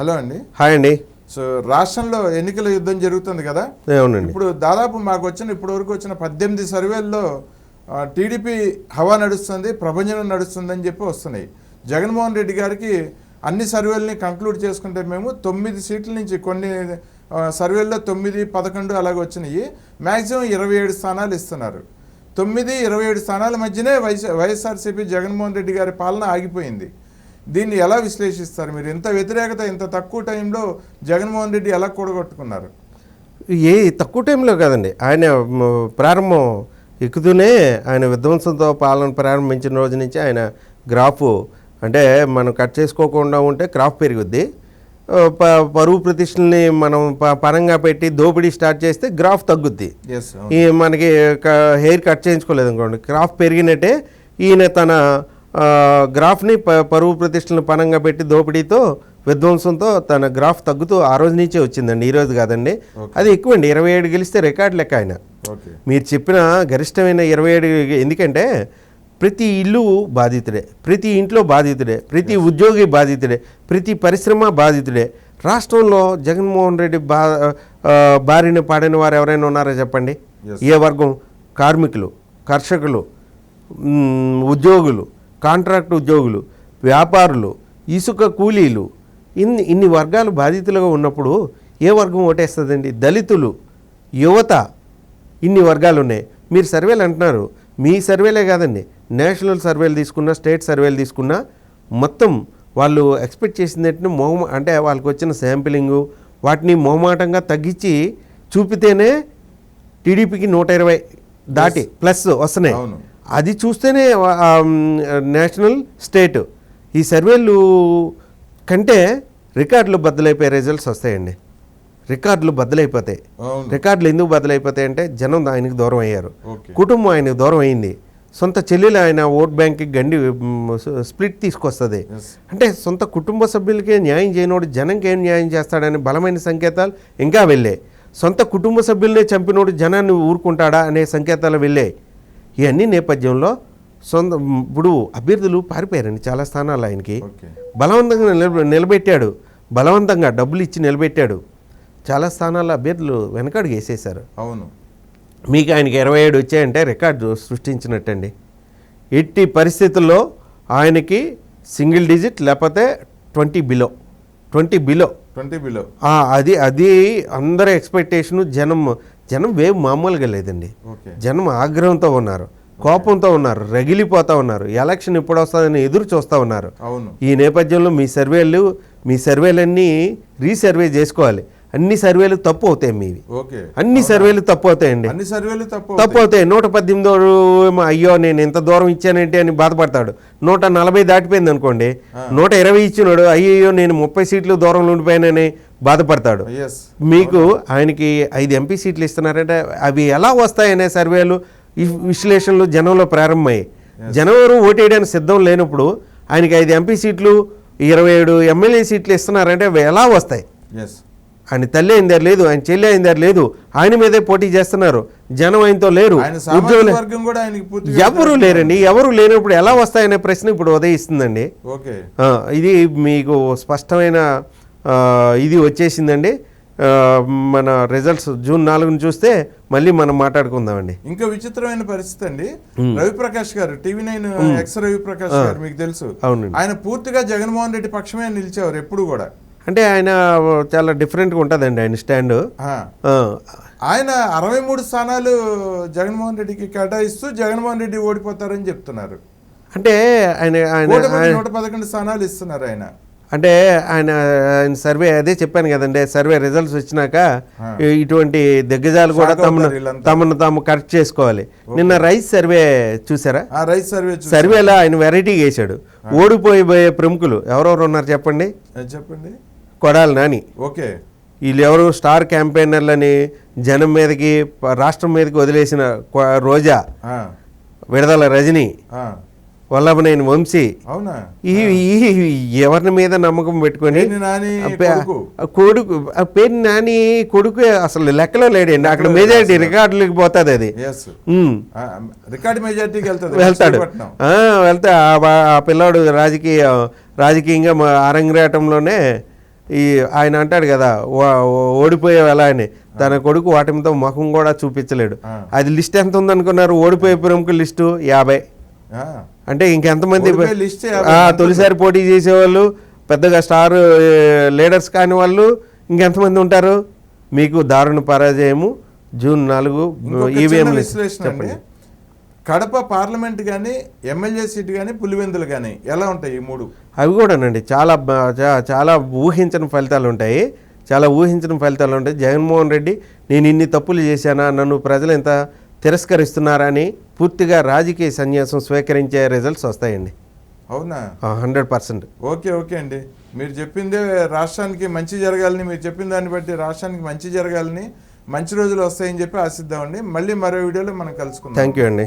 Hello అండి. Hi అండి. So రాష్ట్రంలో ఎన్నికల యుద్ధం జరుగుతుంది కదా? అవునండి. ఇప్పుడు దాదాపు మాకు వచ్చిన ఇప్పటి వరకు వచ్చిన పద్దెనిమిది సర్వేల్లో టీడీపీ హవా నడుస్తుంది ప్రభంజనం నడుస్తుంది అని చెప్పి వస్తున్నాయి. జగన్మోహన్ రెడ్డి గారికి అన్ని సర్వేలని కంక్లూడ్ చేసుకుంటే మేము తొమ్మిది సీట్ల నుంచి కొన్ని సర్వేల్లో తొమ్మిది పదకొండు అలాగ వచ్చినాయి. మ్యాక్సిమం ఇరవై ఏడు స్థానాలు ఇస్తున్నారు. తొమ్మిది ఇరవై ఏడు స్థానాల మధ్యనే వైఎస్ వైఎస్ఆర్సీపీ జగన్మోహన్ రెడ్డి గారి పాలన ఆగిపోయింది. దీన్ని ఎలా విశ్లేషిస్తారు మీరు? ఇంత వ్యతిరేకత ఇంత తక్కువ టైంలో జగన్మోహన్ రెడ్డి ఎలా కూడగొట్టుకున్నారు? ఏ తక్కువ టైంలో కాదండి. ఆయన ప్రారంభం ఎక్కుతూనే ఆయన విధ్వంసంతో పాలన ప్రారంభించిన రోజు నుంచి ఆయన గ్రాఫ్ అంటే మనం కట్ చేసుకోకుండా ఉంటే గ్రాఫ్ పెరుగుద్ది. ప పరువు ప్రతిష్టల్ని మనం ప- పరంగా పెట్టి దోపిడీ స్టార్ట్ చేస్తే గ్రాఫ్ తగ్గుద్ది. ఈ మనకి హెయిర్ కట్ చేయించుకోలేదు అనుకోండి. గ్రాఫ్ పెరిగినట్టే ఈయన తన గ్రాఫ్ని ప పరువు ప్రతిష్టలను పనంగా పెట్టి దోపిడీతో విధ్వంసంతో తన గ్రాఫ్ తగ్గుతూ ఆ రోజు నుంచే వచ్చిందండి. ఈ రోజు కాదండి. అది ఎక్కువండి. ఇరవై ఏడు గెలిస్తే రికార్డ్ లెక్క ఆయన. మీరు చెప్పిన గరిష్టమైన ఇరవై ఏడు ఎందుకంటే ప్రతి ఇల్లు బాధితుడే ప్రతి ఇంట్లో బాధితుడే ప్రతి ఉద్యోగి బాధితుడే ప్రతి పరిశ్రమ బాధితుడే. రాష్ట్రంలో జగన్మోహన్ రెడ్డి బా బారిన పాడిన వారు ఎవరైనా ఉన్నారో చెప్పండి. ఏ వర్గం? కార్మికులు కర్షకులు ఉద్యోగులు. కాంట్రాక్ట్ ఉద్యోగులు వ్యాపారులు ఇసుక కూలీలు ఇన్ని ఇన్ని వర్గాలు బాధితులుగా ఉన్నప్పుడు ఏ వర్గం ఓటేస్తుందండి? దళితులు యువత ఇన్ని వర్గాలు ఉన్నాయి. మీరు సర్వేలు అంటున్నారు. మీ సర్వేలే కాదండి. నేషనల్ సర్వేలు తీసుకున్నా స్టేట్ సర్వేలు తీసుకున్నా మొత్తం వాళ్ళు ఎక్స్పెక్ట్ చేసిందంటే మొహమ అంటే వాళ్ళకి వచ్చిన శాంపిలింగు వాటిని మొహమాటంగా తగ్గించి చూపితేనే టీడీపీకి నూట ఇరవై దాటి ప్లస్ వస్తున్నాయి. అవును. అది చూస్తేనే నేషనల్ స్టేట్. ఈ సర్వేలు కంటే రికార్డులు బద్దలైపోయే రిజల్ట్స్ వస్తాయండి. రికార్డులు బద్దలైపోతాయి. రికార్డులు ఎందుకు బద్దలైపోతాయి అంటే జనం ఆయనకు దూరం అయ్యారు. కుటుంబం ఆయనకు దూరం అయింది. సొంత చెల్లెలు ఆయన ఓట్ బ్యాంక్కి గండి స్ప్లిట్ తీసుకొస్తుంది. అంటే సొంత కుటుంబ సభ్యులకే న్యాయం చేయనోడు జనంకి ఏం న్యాయం చేస్తాడని బలమైన సంకేతాలు ఇంకా వెళ్ళాయి. సొంత కుటుంబ సభ్యులనే చంపినోడు జనాన్ని ఊరుకుంటాడా అనే సంకేతాలు వెళ్ళాయి. ఇవన్నీ నేపథ్యంలో సొంత ఇప్పుడు అభ్యర్థులు పారిపోయారండి చాలా స్థానాలు ఆయనకి. బలవంతంగా నిలబ నిలబెట్టాడు. బలవంతంగా డబ్బులు ఇచ్చి నిలబెట్టాడు. చాలా స్థానాల్లో అభ్యర్థులు వెనకడుగు వేసేశారు. అవును. మీకు ఆయనకి ఇరవై ఏడు వచ్చాయంటే రికార్డు సృష్టించినట్టండి. ఎట్టి పరిస్థితుల్లో ఆయనకి సింగిల్ డిజిట్ లేకపోతే twenty below twenty below. Twenty below. అది అది అందరి ఎక్స్పెక్టేషను జనం జనం వేవ్ మామూలుగా లేదండి. జనం ఆగ్రహంతో ఉన్నారు కోపంతో ఉన్నారు రగిలిపోతూ ఉన్నారు ఎలక్షన్ ఎప్పుడు వస్తుందని ఎదురు చూస్తూ ఉన్నారు. ఈ నేపథ్యంలో మీ సర్వేలు మీ సర్వేలన్నీ రీసర్వే చేసుకోవాలి. అన్ని సర్వేలు తప్పు అవుతాయి మీవి అన్ని సర్వేలు తప్పు అవుతాయండి. అన్ని సర్వేలు తప్పు తప్పు అవుతాయి. నూట పద్దెనిమిదో ఏమో అయ్యో నేను ఎంత దూరం ఇచ్చానంటే అని బాధపడతాడు. నూట నలభై దాటిపోయింది అనుకోండి నూట ఇరవై ఇచ్చినాడు అయ్యో నేను ముప్పై సీట్లు దూరంలో ఉండిపోయానని బాధపడతాడు. ఎస్ మీకు ఆయనకి ఐదు ఎంపీ సీట్లు ఇస్తున్నారంటే. అవి ఎలా వస్తాయనే సర్వేలు విశ్లేషణలు జనంలో ప్రారంభమయ్యాయి. జనం ఎవరు ఓటేయడానికి సిద్ధం లేనప్పుడు ఆయనకి ఐదు ఎంపీ సీట్లు ఇరవై ఏడు ఎమ్మెల్యే సీట్లు ఇస్తున్నారంటే అవి ఎలా వస్తాయి? ఆయన తల్లి అయిందారు లేదు ఆయన చెల్లి అయిందారు లేదు. ఆయన మీదే పోటీ చేస్తున్నారు. జనం ఆయనతో లేరు. ఎవరు లేరండి? ఎవరు లేనప్పుడు ఎలా వస్తాయనే ప్రశ్న ఇప్పుడు ఉదయిస్తుందండి. ఇది మీకు స్పష్టమైన ఇది వచ్చేసిందండి. మన రిజల్ట్స్ జూన్ నాలుగుని చూస్తే మళ్ళీ మనం మాట్లాడుకుందామండి. ఇంకా విచిత్రమైన పరిస్థితి అండి. రవిప్రకాష్ గారు టీవీ నైన్ ఎక్స్ రవిప్రకాష్ గారు మీకు తెలుసు. అవునండి. ఆయన పూర్తిగా జగన్మోహన్ రెడ్డి పక్షమే నిలిచేవారు ఎప్పుడు కూడా. అంటే ఆయన చాలా డిఫరెంట్గా ఉంటుందండి ఆయన స్టాండ్. ఆయన అరవై మూడు స్థానాలు జగన్మోహన్ రెడ్డికి కేటాయిస్తూ జగన్మోహన్ రెడ్డి ఓడిపోతారని చెప్తున్నారు. అంటే ఆయన ఆయన నూట పదకొండు స్థానాలు ఇస్తున్నారు ఆయన. అంటే ఆయన ఆయన సర్వే అదే చెప్పాను కదండి సర్వే రిజల్ట్స్ వచ్చినాక ఇటువంటి దిగ్గజాలు కూడా తమను. తమను తాము కరెక్ట్ చేసుకోవాలి. నిన్న రైస్ సర్వే చూసారా? ఆ రైస్ సర్వే సర్వేలో ఆయన వెరైటీ వేశాడు. ఓడిపోయిపోయే ప్రముఖులు ఎవరెవరు ఉన్నారు చెప్పండి? చెప్పండి. కొడాలి నాని. ఓకే. వీళ్ళు ఎవరు స్టార్ క్యాంపెయినర్లని జనం మీదకి రాష్ట్రం మీదకి వదిలేసిన రోజా విడదల రజని వల్లభనేని వంశీ. అవునా? ఈ ఈ- ఎవరిని మీద నమ్మకం పెట్టుకొని కొడుకు. పేరు నాని కొడుకు అసలు లెక్కలో లేడండి. అక్కడ మెజారిటీ రికార్డులకి పోతుంది అది. రికార్డ్ మెజార్టీకి వెళ్తాడు. ఆ, వెళ్తే. ఆ పిల్లాడు రాజకీయ రాజకీయంగా అరంగేటంలోనే ఈ ఆయన అంటాడు కదా ఓడిపోయావు ఎలా అని. తన కొడుకు వాటితో ముఖం కూడా చూపించలేడు. అది లిస్ట్ ఎంత ఉందనుకున్నారు? ఓడిపోయే ప్రముఖుల లిస్టు యాభై. అంటే ఇంకెంతమంది మంది తొలిసారి పోటీ చేసేవాళ్ళు పెద్దగా స్టార్ లీడర్స్ కాని వాళ్ళు ఇంకెంతమంది ఉంటారు? మీకు దారుణ పరాజయము జూన్ నాలుగు ఈవీఎం అండి. కడప పార్లమెంట్ కానీ ఎమ్మెల్యే సీట్ కానీ పులివెందులు కానీ ఎలా ఉంటాయి ఈ మూడు? అవి కూడానండి. చాలా చాలా ఊహించని ఫలితాలు ఉంటాయి. చాలా ఊహించని ఫలితాలు ఉంటాయి. జగన్మోహన్ రెడ్డి నేను ఇన్ని తప్పులు చేశానా? నన్ను ప్రజలు ఇంత తిరస్కరిస్తున్నారా అని పూర్తిగా రాజకీయ సన్యాసం స్వీకరించే రిజల్ట్స్ వస్తాయండి. అవునా? Hundred percent. ఓకే ఓకే అండి. మీరు చెప్పిందే రాష్ట్రానికి మంచి జరగాలని మీరు చెప్పిన దాన్ని బట్టి రాష్ట్రానికి మంచి జరగాలని మంచి రోజులు వస్తాయని చెప్పి ఆశిద్దామండి. మళ్ళీ మరో వీడియోలో మనం కలుసుకుందాం. థ్యాంక్ యూ అండి.